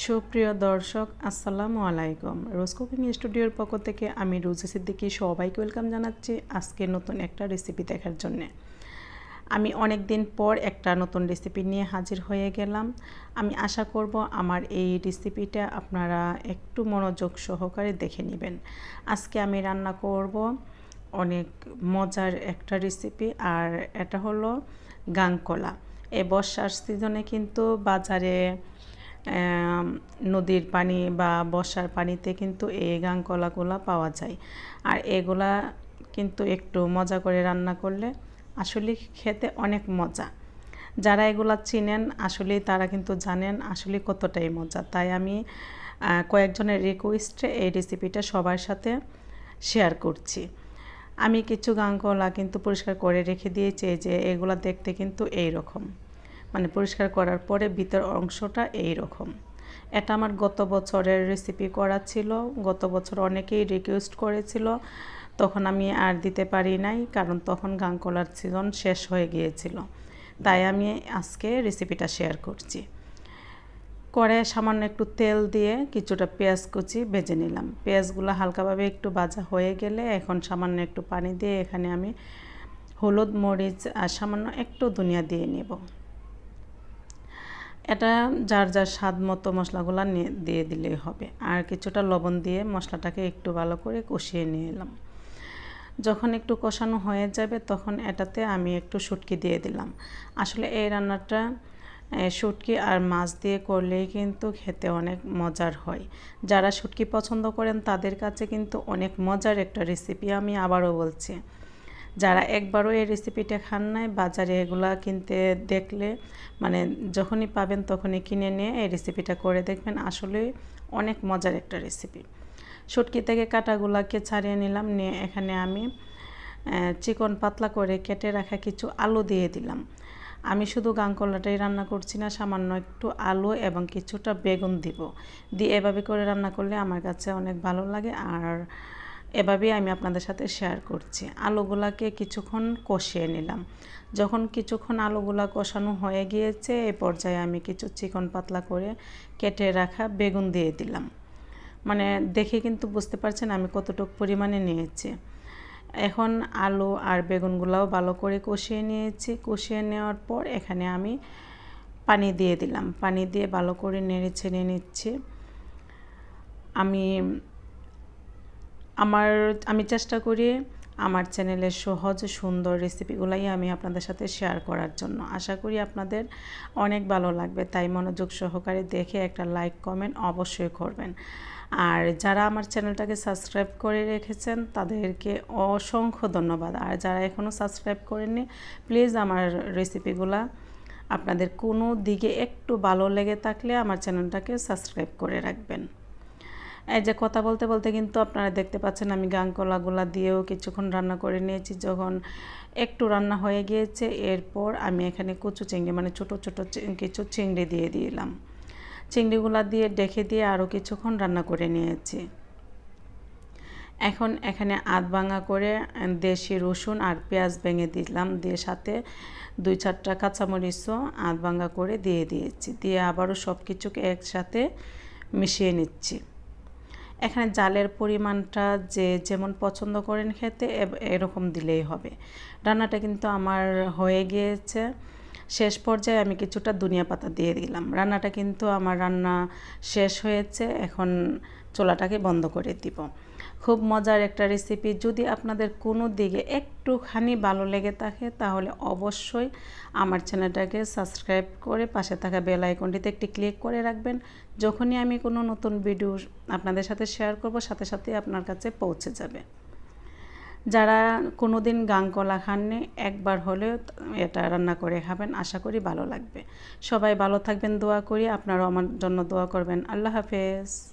সুপ্রিয় দর্শক, আসসালামু আলাইকুম। রোজ কুকিং স্টুডিওর পক্ষ থেকে আমি রুজি সিদ্দিকি সবাইকে ওয়েলকাম জানাচ্ছি আজকে নতুন একটা রেসিপি দেখার জন্যে। আমি অনেক দিন পর একটা নতুন রেসিপি নিয়ে হাজির হয়ে গেলাম। আমি আশা করব আমার এই রেসিপিটা আপনারা একটু মনোযোগ সহকারে দেখে নেবেন। আজকে আমি রান্না করব অনেক মজার একটা রেসিপি আর এটা হলো গাংকলা। এ বর্ষার সিজনে কিন্তু বাজারে নদীর পানি বা বর্ষার পানিতে কিন্তু এই গাংকলাগুলো পাওয়া যায়। আর এগুলা কিন্তু একটু মজা করে রান্না করলে আসলে খেতে অনেক মজা। যারা এগুলা চিনেন আসলে তারা কিন্তু জানেন আসলে কতটাই মজা। তাই আমি কয়েকজনের রিকোয়েস্টে এই রেসিপিটা সবার সাথে শেয়ার করছি। আমি কিছু গাংকলা কিন্তু পরিষ্কার করে রেখে দিয়েছি যে এগুলা দেখতে কিন্তু এই রকম মানে পরিষ্কার করার পরে ভিতর অংশটা এই রকম এটা আমার গত বছরের রেসিপি করা ছিল। গত বছর অনেকেই রিকোয়েস্ট করেছিল। তখন আমি আর দিতে পারি নাই, কারণ তখন গাংকলার সিজন শেষ হয়ে গিয়েছিল। তাই আমি আজকে রেসিপিটা শেয়ার করছি। করে সামান্য একটু তেল দিয়ে কিছুটা পেঁয়াজ কুচি ভেজে নিলাম। পেঁয়াজগুলো হালকাভাবে একটু ভাজা হয়ে গেলে এখন সামান্য একটু পানি দিয়ে এখানে আমি হলুদ, মরিচ আর সামান্য একটু ধনিয়া দিয়ে নেব। এটা যার যার স্বাদ মতো মশলাগুলো দিয়ে দিলেই হবে। আর কিছুটা লবণ দিয়ে মশলাটাকে একটু ভালো করে কষিয়ে নিয়ে এলাম। যখন একটু কষানো হয়ে যাবে তখন এটাতে আমি একটু শুটকি দিয়ে দিলাম। আসলে এই রান্নাটা শুটকি আর মাছ দিয়ে করলেই কিন্তু খেতে অনেক মজার হয়। যারা শুটকি পছন্দ করেন তাদের কাছে কিন্তু অনেক মজার একটা রেসিপি আমি আবারও বলছি। যারা একবারও এই রেসিপিটা খান নাই, বাজারে এগুলা কিনতে দেখলে মানে যখনই পাবেন তখনই কিনে নিয়ে এই রেসিপিটা করে দেখবেন। আসলে অনেক মজার একটা রেসিপি শুটকি থেকে কাটাগুলাকে ছাড়িয়ে নিলাম, নিয়ে এখানে আমি চিকন পাতলা করে কেটে রাখা কিছু আলু দিয়ে দিলাম। আমি শুধু গাংকলাটাই রান্না করছি না, সামান্য একটু আলু এবং কিছুটা বেগুন দিব। দিয়ে এভাবে করে রান্না করলে আমার কাছে অনেক ভালো লাগে। আর এভাবেই আমি আপনাদের সাথে শেয়ার করছি। আলুগুলাকে কিছুক্ষণ কষিয়ে নিলাম। যখন কিছুক্ষণ আলুগুলা কষানো হয়ে গিয়েছে এই পর্যায়ে আমি কিছু চিকন পাতলা করে কেটে রাখা বেগুন দিয়ে দিলাম। মানে দেখে কিন্তু বুঝতে পারছেন আমি কতটুকু পরিমাণে নিয়েছি। এখন আলু আর বেগুনগুলাও ভালো করে কষিয়ে নিয়েছি। কষিয়ে নেওয়ার পর এখানে আমি পানি দিয়ে দিলাম। পানি দিয়ে ভালো করে নেড়ে ছেড়ে নিচ্ছি। আমি আমার, আমি চেষ্টা করি আমার চ্যানেলের সহজ, সুন্দর রেসিপিগুলাই আমি আপনাদের সাথে শেয়ার করার জন্য। আশা করি আপনাদের অনেক ভালো লাগবে, তাই মনোযোগ সহকারে দেখে একটা লাইক কমেন্ট অবশ্যই করবেন। আর যারা আমার চ্যানেলটাকে সাবস্ক্রাইব করে রেখেছেন, তাদেরকে অসংখ্য ধন্যবাদ। আর যারা এখনও সাবস্ক্রাইব করেননি প্লিজ আমার রেসিপিগুলা আপনাদের কোনো দিকে একটু ভালো লেগে থাকলে আমার চ্যানেলটাকে সাবস্ক্রাইব করে রাখবেন। এই যে কথা বলতে বলতে কিন্তু আপনারা দেখতে পাচ্ছেন আমি গাংকলাগুলা দিয়েও কিছুক্ষণ রান্না করে নিয়েছি। যখন একটু রান্না হয়ে গিয়েছে, এরপর আমি এখানে কচু চিংড়ি মানে ছোটো ছোটো কিছু চিংড়ি দিয়ে দিলাম। চিংড়িগুলা দিয়ে ডেকে দিয়ে আরও কিছুক্ষণ রান্না করে নিয়েছি। এখন এখানে আধ ভাঙা করে দেশি রসুন আর পেঁয়াজ ভেঙে দিলাম, দিয়ে সাথে দুই চারটা কাঁচামরিচও আধ ভাঙা করে দিয়ে দিয়েছি। দিয়ে আবারও সব কিছুকে একসাথে মিশিয়ে নিচ্ছি। এখানে জালের পরিমাণটা যে যেমন পছন্দ করেন খেতে এরকম দিলেই হবে। রান্নাটা কিন্তু আমার হয়ে গিয়েছে। শেষ পর্যায়ে আমি কিছুটা দুনিয়া পাতা দিয়ে দিলাম। রান্নাটা কিন্তু আমার রান্না শেষ হয়েছে, এখন চোলাটাকে বন্ধ করে দিব। খুব মজার একটা রেসিপি যদি আপনাদের কোনো দিকে একটুখানি ভালো লেগে থাকে, তাহলে অবশ্যই আমার চ্যানেলটাকে সাবস্ক্রাইব করে পাশে থাকা বেল আইকনটিতে একটি ক্লিক করে রাখবেন। যখনই আমি কোনো নতুন ভিডিও আপনাদের সাথে শেয়ার করব, সাথে সাথে আপনার কাছে পৌঁছে যাবে। যারা কোনো দিন গাং কলা খাননি, একবার হলেও এটা রান্না করে খাবেন। আশা করি ভালো লাগবে। সবাই ভালো থাকবেন, দোয়া করি। আপনারাও আমার জন্য দোয়া করবেন। আল্লাহ হাফেজ।